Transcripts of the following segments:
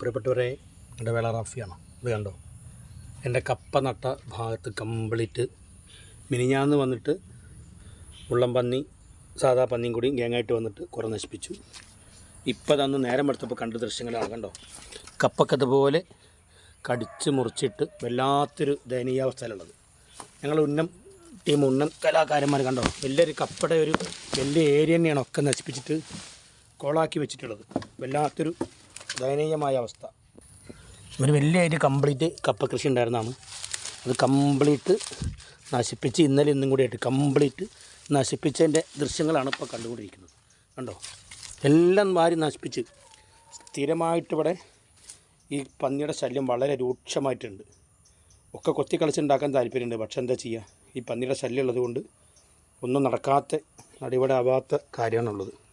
പ്രിയപ്പെട്ടവരെ എന്റെ വേള റാഫിയാണ് ഇത് കണ്ടോ? എന്റെ കപ്പ നട്ട ഭാഗത്ത് കംപ്ലീറ്റ് മിനിഞ്ഞാന്ന് വന്നിട്ട് ഉള്ളം പന്നി സാധാ പന്നിയും കൂടി ഗ്യാങ്ങായിട്ട് വന്നിട്ട് കുറേ നശിപ്പിച്ചു. ഇപ്പം തന്ന് നേരം എടുത്തപ്പോൾ കണ്ട ദൃശ്യങ്ങളാണ് കണ്ടോ? കപ്പൊക്കെ അതുപോലെ കടിച്ച് മുറിച്ചിട്ട് വല്ലാത്തൊരു ദയനീയാവസ്ഥയിലുള്ളത്. ഞങ്ങൾ ഉന്നം ടീം ഉന്നം കലാകാരന്മാർ കണ്ടോ? വലിയൊരു കപ്പയുടെ ഒരു വലിയ ഏരിയ തന്നെയാണ് ഒക്കെ നശിപ്പിച്ചിട്ട് കോളാക്കി വെച്ചിട്ടുള്ളത്. വല്ലാത്തൊരു ദയനീയമായ അവസ്ഥ. ഒരു വലിയ ഏരിയ കംപ്ലീറ്റ് കപ്പ കൃഷി ഉണ്ടായിരുന്നതാണ്. അത് കംപ്ലീറ്റ് നശിപ്പിച്ച് ഇന്നലെ ഇന്നും കൂടി ആയിട്ട് കംപ്ലീറ്റ് നശിപ്പിച്ചതിന്റെ ദൃശ്യങ്ങളാണ് ഇപ്പോൾ കണ്ടുകൊണ്ടിരിക്കുന്നത്. കണ്ടോ? എല്ലാം മാറി നശിപ്പിച്ച്. സ്ഥിരമായിട്ടിവിടെ ഈ പന്നിയുടെ ശല്യം വളരെ രൂക്ഷമായിട്ടുണ്ട്. ഒക്കെ കൊത്തി കളിച്ചുണ്ടാക്കാൻ താല്പര്യമുണ്ട്. പക്ഷെ എന്താ ചെയ്യുക? ഈ പന്നിയുടെ ശല്യം ഉള്ളതുകൊണ്ട് ഒന്നും നടക്കാത്ത അടിപൊളി ആവാത്ത കാര്യമാണുള്ളത്.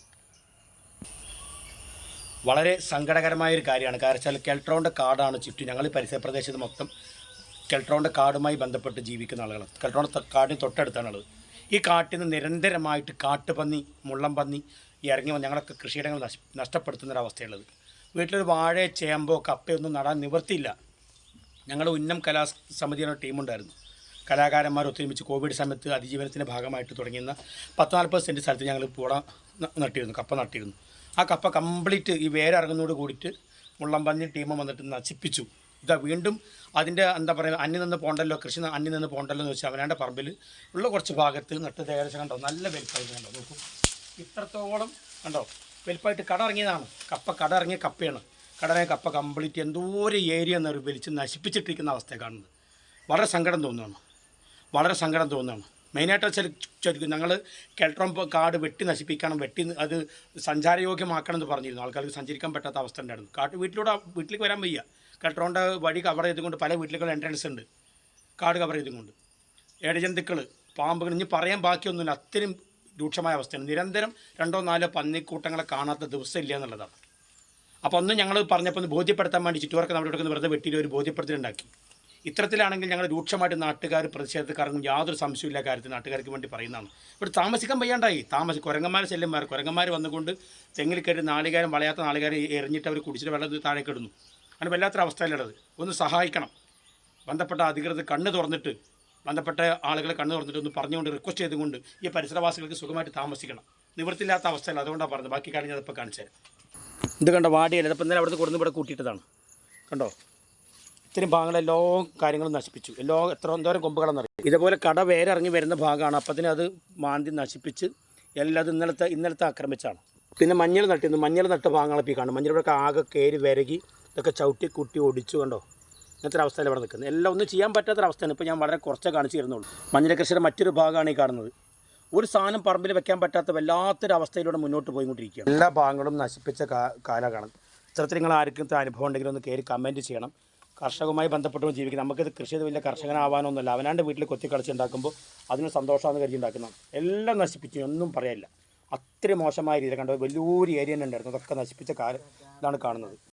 വളരെ സങ്കടകരമായ ഒരു കാര്യമാണ്. കാരണം വെച്ചാൽ കെൽട്രോണിന്റെ കാടാണ് ചുറ്റും ഞങ്ങൾ ഈ പരിസര പ്രദേശത്ത് മൊത്തം കെൽട്രോണിന്റെ കാടുമായി ബന്ധപ്പെട്ട് ജീവിക്കുന്ന ആളുകളാണ് കെൽട്രോണിന്റെ കാടിന് തൊട്ടടുത്താണുള്ളത് ഈ കാട്ടിൽ നിന്ന് നിരന്തരമായിട്ട് കാട്ടുപന്നി മുള്ളം പന്നി ഈ ഇറങ്ങി ഞങ്ങളൊക്കെ കൃഷിയിടങ്ങൾ നശി നഷ്ടപ്പെടുത്തുന്നൊരവസ്ഥയുള്ളത് വീട്ടിലൊരു വാഴ ചേമ്പോ കപ്പയൊന്നും നടാൻ നിവർത്തിയില്ല ഞങ്ങൾ ഉന്നം കലാ സമിതി എന്ന ടീമുണ്ടായിരുന്നു. കലാകാരന്മാർ ഒത്തൊരുമിച്ച് കോവിഡ് സമയത്ത് അതിജീവനത്തിന്റെ ഭാഗമായിട്ട് തുടങ്ങിയിരുന്ന പത്ത് നാൽപ്പത് സെന്റ് സ്ഥലത്ത് ഞങ്ങൾ ന- നട്ടിരുന്നു കപ്പ നട്ടിരുന്നു. ആ കപ്പ കംപ്ലീറ്റ് ഈ വേരിറങ്ങുന്നതോട് കൂടിയിട്ട് മുള്ളംപന്നി ടീം വന്നിട്ട് നശിപ്പിച്ചു. ഇതാ വീണ്ടും അതിന്റെ എന്താ പറയുക അന്യം നിന്ന് പോണ്ടല്ലോ കൃഷി അന്യം നിന്ന് പോണ്ടല്ലോ എന്ന് വെച്ചാൽ അവനാന്റെ പറമ്പിൽ ഉള്ള കുറച്ച് ഭാഗത്ത് നട്ട് ഏകദേശം കണ്ടോ? നല്ല വലിപ്പമായിട്ട് കണ്ടോ? നോക്കൂ. ഇത്രത്തോളം കണ്ടോ? വലിപ്പമായിട്ട് കട ഇറങ്ങിയതാണ്. കപ്പ കട ഇറങ്ങിയ കപ്പയാണ്. കട ഇറങ്ങിയ കപ്പ കംപ്ലീറ്റ് എന്തോ ഒരു ഏരിയ നിർവലിച്ച് വലിച്ച് നശിപ്പിച്ചിട്ടിരിക്കുന്ന അവസ്ഥയാണ് കാണുന്നത്. വളരെ സങ്കടം തോന്നുകയാണ് വളരെ സങ്കടം തോന്നുകയാണ് മെയിനായിട്ട് വെച്ചാൽ ചോദിക്കും. ഞങ്ങൾ കെൽട്രോം കാട് വെട്ടി നശിപ്പിക്കണം വെട്ടി അത് സഞ്ചാരയോഗ്യമാക്കണം എന്ന് പറഞ്ഞിരുന്നു. ആൾക്കാർക്ക് സഞ്ചരിക്കാൻ പറ്റാത്ത അവസ്ഥ ഉണ്ടായിരുന്നു. കാട്ട് വീട്ടിലൂടെ വീട്ടിലേക്ക് വരാൻ വയ്യ. കെൽട്രോണിന്റെ വഴി കവർ ചെയ്തുകൊണ്ട് പല വീട്ടിലേക്കുള്ള എൻട്രൻസ് ഉണ്ട്. കാട് കവർ ചെയ്തുകൊണ്ട്. ഏഴജന്തുക്കൾ പാമ്പുകൾ ഇനി പറയാൻ ബാക്കിയൊന്നുമില്ല. അത്രയും രൂക്ഷമായ അവസ്ഥയാണ്. നിരന്തരം രണ്ടോ നാലോ പന്നിക്കൂട്ടങ്ങളെ കാണാത്ത ദിവസം ഇല്ല എന്നുള്ളതാണ്. അപ്പോൾ ഒന്ന് ഞങ്ങൾ പറഞ്ഞപ്പോൾ ഒന്ന് ബോധ്യപ്പെടുത്താൻ വേണ്ടി ചുറ്റുവർക്ക് നമ്മുടെ ഇവിടെ വെറുതെ വെട്ടിയിൽ ഒരു ബോധ്യപ്പെടുത്തലുണ്ടാക്കി. ഇത്തരത്തിലാണെങ്കിൽ ഞങ്ങൾ രൂക്ഷമായിട്ട് നാട്ടുകാർ പ്രതിഷേധത്തിൽ കറങ്ങും. യാതൊരു സംശയമില്ല കാര്യത്തിൽ നാട്ടുകാർക്ക് വേണ്ടി പറയുന്നതാണ്. ഇവിടെ താമസിക്കാൻ വയ്യാണ്ടായി. താമസി കുരങ്ങന്മാർ ശല്യന്മാർ കുരങ്ങന്മാർ വന്നുകൊണ്ട് തെങ്ങിൽ കയറി നാളികാരം വളയാത്ത നാളികാരം എറിഞ്ഞിട്ട് അവർ കുടിച്ചിട്ട് വെള്ളം താഴേക്ക് ഇടുന്നു. അങ്ങനെ വല്ലാത്തൊരു അവസ്ഥയിലുള്ളത്. ഒന്ന് സഹായിക്കണം. ബന്ധപ്പെട്ട അധികൃതർ കണ്ണ് തുറന്നിട്ട് ബന്ധപ്പെട്ട ആളുകളെ കണ്ണ് തുറന്നിട്ട് ഒന്ന് പറഞ്ഞുകൊണ്ട് റിക്വസ്റ്റ് ചെയ്തുകൊണ്ട് ഈ പരിസരവാസികൾക്ക് സുഖമായിട്ട് താമസിക്കണം. നിവൃത്തിയില്ലാത്ത അവസ്ഥയിൽ അതുകൊണ്ടാണ് പറഞ്ഞത്. ബാക്കി കാര്യം ഞാനിപ്പോൾ കാണിച്ചത് ഇത് കണ്ടോ? വാടിയല്ല ഇതിപ്പോൾ ഇന്നലെ അവിടുന്ന് കൊടുന്ന് ഇവിടെ കൂട്ടിയിട്ടതാണ്. കണ്ടോ? ഇത്രയും ഭാഗങ്ങൾ എല്ലാ കാര്യങ്ങളും നശിപ്പിച്ചു. എല്ലാ എത്ര എന്തോരം കൊമ്പുകളെന്നറിയാം ഇതേപോലെ കട വേരിറങ്ങി വരുന്ന ഭാഗമാണ്. അപ്പത്തിന് അത് മാന്തി നശിപ്പിച്ച് എല്ലാം അത് ഇന്നലത്തെ ഇന്നലത്തെ ആക്രമിച്ചാണ്. പിന്നെ മഞ്ഞൾ നട്ടിരുന്നു. മഞ്ഞൾ നട്ട ഭാഗങ്ങളൊക്കെ കാണും. മഞ്ഞളൊക്കെ ആകെ കയറി വിരകി ഇതൊക്കെ ചവിട്ടി കുട്ടി ഒടിച്ചു കണ്ടോ? ഇങ്ങനത്തെ അവസ്ഥയിൽ ഇവിടെ നിൽക്കുന്നത്. എല്ലാം ഒന്നും ചെയ്യാൻ പറ്റാത്ത അവസ്ഥയാണ്. ഇപ്പോൾ ഞാൻ വളരെ കുറച്ചേ കാണിച്ചു തരുന്നുള്ളൂ. മഞ്ഞൾ കൃഷിയുടെ മറ്റൊരു ഭാഗമാണ് ഈ കാണുന്നത്. ഒരു സാധനം പറമ്പിൽ വെക്കാൻ പറ്റാത്ത വല്ലാത്തൊരു അവസ്ഥയിലൂടെ മുന്നോട്ട് പോയിക്കൊണ്ടിരിക്കുകയാണ്. എല്ലാ ഭാഗങ്ങളും നശിപ്പിച്ച കാലമാണ് ഇത്തരത്തിൽ നിങ്ങൾ ആർക്കും അനുഭവം ഉണ്ടെങ്കിൽ ഒന്ന് കയറി കമന്റ് ചെയ്യണം. കർഷകവുമായി ബന്ധപ്പെട്ടും ജീവിക്കുന്നത് നമുക്കിത് കൃഷി വലിയ കർഷകനാവാനൊന്നുമില്ല. അവനാണ്ട് വീട്ടിൽ കൊത്തി കളിച്ച് ഉണ്ടാക്കുമ്പോൾ അതിന് സന്തോഷമാണെന്ന് കരുതി ഉണ്ടാക്കുന്നത് എല്ലാം നശിപ്പിച്ചു. ഒന്നും പറയാനില്ല അത്ര മോശമായ രീതിയിൽ കണ്ടത് വലിയൊരു ഏരിയ തന്നെ ഉണ്ടായിരുന്നു. അതൊക്കെ നശിപ്പിച്ച കാലം ഇതാണ് കാണുന്നത്.